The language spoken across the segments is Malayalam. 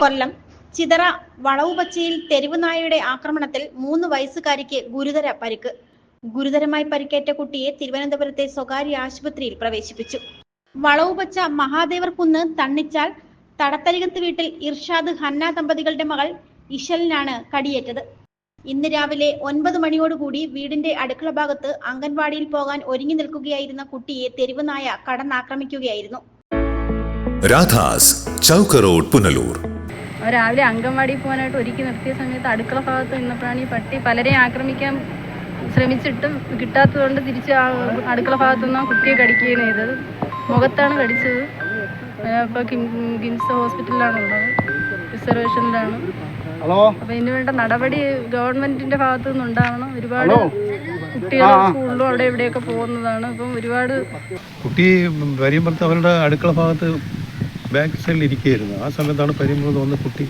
കൊല്ലം. ചിതറ വളവുപച്ചയിൽ തെരുവ് നായയുടെ ആക്രമണത്തിൽ മൂന്ന് വയസ്സുകാരിക്ക് ഗുരുതര പരിക്ക്. ഗുരുതരമായി പരിക്കേറ്റ കുട്ടിയെ തിരുവനന്തപുരത്തെ സ്വകാര്യ ആശുപത്രിയിൽ പ്രവേശിപ്പിച്ചു. വളവുപച്ച മഹാദേവർ കുന്ന് തണ്ണിച്ചാൽ തടത്തരികത്ത് വീട്ടിൽ ഇർഷാദ് ഹന്ന ദമ്പതികളുടെ മകൾ ഇഷലിനാണ് കടിയേറ്റത്. ഇന്ന് രാവിലെ ഒൻപത് മണിയോടുകൂടി വീടിന്റെ അടുക്കള ഭാഗത്ത് അംഗൻവാടിയിൽ പോകാൻ ഒരുങ്ങി നിൽക്കുകയായിരുന്ന കുട്ടിയെ തെരുവ് നായ കടന്നാക്രമിക്കുകയായിരുന്നു. രാധാസ് ചൗക്കറോഡ് പുനലൂർ. രാവിലെ അംഗൻവാടി പോകാനായിട്ട് ഒരുക്കി നിർത്തിയ സമയത്ത് അടുക്കള ഭാഗത്ത് നിന്നപ്പോഴാണ് ഈ പട്ടി പലരെയും ആക്രമിക്കാൻ ശ്രമിച്ചിട്ടും കിട്ടാത്തതുകൊണ്ട് തിരിച്ച് ആ അടുക്കള ഭാഗത്തു നിന്ന് ആ കുട്ടിയെ കടിക്കുകയാണ് ചെയ്തത്. മുഖത്താണ് കടിച്ചത്. അപ്പോൾ കിം കിംസ് ഹോസ്പിറ്റലിലാണ് ഉള്ളത്. റിസർവേഷനിലാണ്. ഹലോ? അപ്പോൾ ഇതിന് വേണ്ട നടപടി ഗവൺമെന്റിന്റെ ഭാഗത്തു നിന്നുണ്ടാവണം. ഒരുപാട്. കുട്ടികൾ. സ്കൂളിലും അവിടെ ഇവിടെയൊക്കെ പോകുന്നതാണ്. അപ്പം ഒരുപാട് കുട്ടി വരുമ്പോഴത്തെ അവരുടെ അടുക്കള ഭാഗത്ത് ബാക്ക് സൈഡിൽ ഇരിക്കുകയായിരുന്നു ആ സമയത്താണ് പരിയമ്പലത്ത് വന്ന് കുട്ടി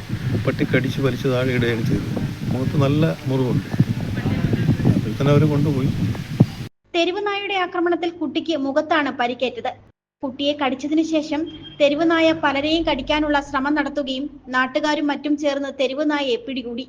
പട്ടി കടിച്ച് വലിച്ച് താഴെ ഇടുകയാണ് ചെയ്തത്. മുഖത്ത് നല്ല മുറിവുണ്ട്. അതിൽ തന്നെ അവർ കൊണ്ടുപോയി. തെരുവ് നായയുടെ ആക്രമണത്തിൽ കുട്ടിക്ക് മുഖത്താണ് പരിക്കേറ്റത്. കുട്ടിയെ കടിച്ചതിനു ശേഷം തെരുവ് നായ പലരെയും കടിക്കാനുള്ള ശ്രമം നടത്തുകയും നാട്ടുകാരും മറ്റും ചേർന്ന് തെരുവ് നായയെ പിടികൂടി.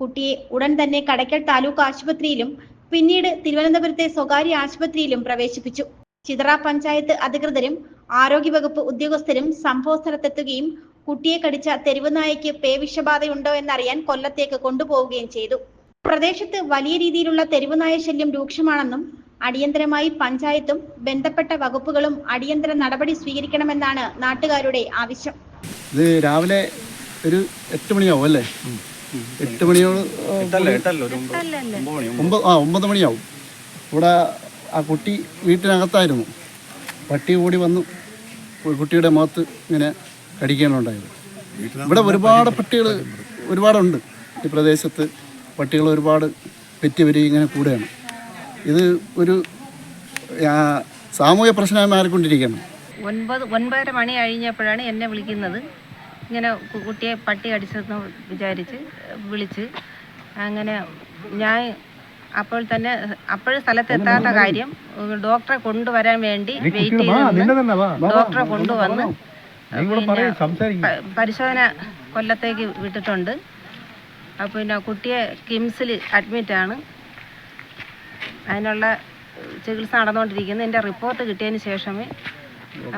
കുട്ടിയെ ഉടൻ തന്നെ കടയ്ക്കൽ താലൂക്ക് ആശുപത്രിയിലും പിന്നീട് തിരുവനന്തപുരത്തെ സ്വകാര്യ ആശുപത്രിയിലും പ്രവേശിപ്പിച്ചു. ചിതറ പഞ്ചായത്ത് അധികൃതരും ആരോഗ്യവകുപ്പ് ഉദ്യോഗസ്ഥരും സംഭവസ്ഥലത്തെത്തുകയും കുട്ടിയെ കടിച്ച തെരുവ് നായയ്ക്ക് പേവിഷബാധയുണ്ടോ എന്നറിയാൻ കൊല്ലത്തേക്ക് കൊണ്ടുപോവുകയും ചെയ്തു. പ്രദേശത്ത് വലിയ രീതിയിലുള്ള തെരുവ് നായ ശല്യം രൂക്ഷമാണെന്നും അടിയന്തരമായി പഞ്ചായത്തും ബന്ധപ്പെട്ട വകുപ്പുകളും അടിയന്തര നടപടി സ്വീകരിക്കണമെന്നാണ് നാട്ടുകാരുടെ ആവശ്യം. ഇത് രാവിലെ ഒരു എട്ട് മണിയാവും അല്ലേ? എട്ട് മണിയോട് ഒമ്പത് ആ ഒമ്പത് മണിയാവും. ഇവിടെ ആ കുട്ടി വീട്ടിനകത്തായിരുന്നു. പട്ടി ഓടി വന്നു. കുട്ടിയുടെ മുഖത്ത് ഇങ്ങനെ കടിക്കാനുണ്ടായത്. ഇവിടെ ഒരുപാട് പട്ടികൾ ഒരുപാടുണ്ട്. ഈ പ്രദേശത്ത് പട്ടികൾ ഒരുപാട് പെറ്റിവരി ഇങ്ങനെ കൂടുകയാണ് ഇത് ഒരു സാമൂഹ്യ പ്രശ്നമായി മാറിക്കൊണ്ടിരിക്കുകയാണ്. ഒൻപത് ഒൻപതര മണി കഴിഞ്ഞപ്പോഴാണ് എന്നെ വിളിക്കുന്നത്. ഇങ്ങനെ കുട്ടിയെ പട്ടി അടിച്ചതെന്ന് വിചാരിച്ച് വിളിച്ച് അങ്ങനെ ഞാൻ അപ്പോൾ തന്നെ അപ്പോഴും സ്ഥലത്തെത്താത്ത കാര്യം ഡോക്ടറെ കൊണ്ടുവരാൻ വേണ്ടി വെയിറ്റ് ചെയ്ത് ഡോക്ടറെ കൊണ്ടുവന്ന് പരിശോധന കൊല്ലത്തേക്ക് വിട്ടിട്ടുണ്ട്. അപ്പോൾ പിന്നെ കുട്ടിയെ കിംസിൽ അഡ്മിറ്റാണ് അതിനുള്ള ചികിത്സ നടന്നുകൊണ്ടിരിക്കുന്നു. എന്റെ റിപ്പോർട്ട് കിട്ടിയതിന് ശേഷമേ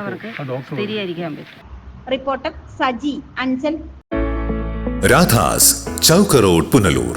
അവർക്ക് സ്ഥിരീകരിക്കാൻ പറ്റും. റിപ്പോർട്ടർ സജി അഞ്ചൽ. രാധാസ് ചൗക്കറോഡ് പുനലൂർ.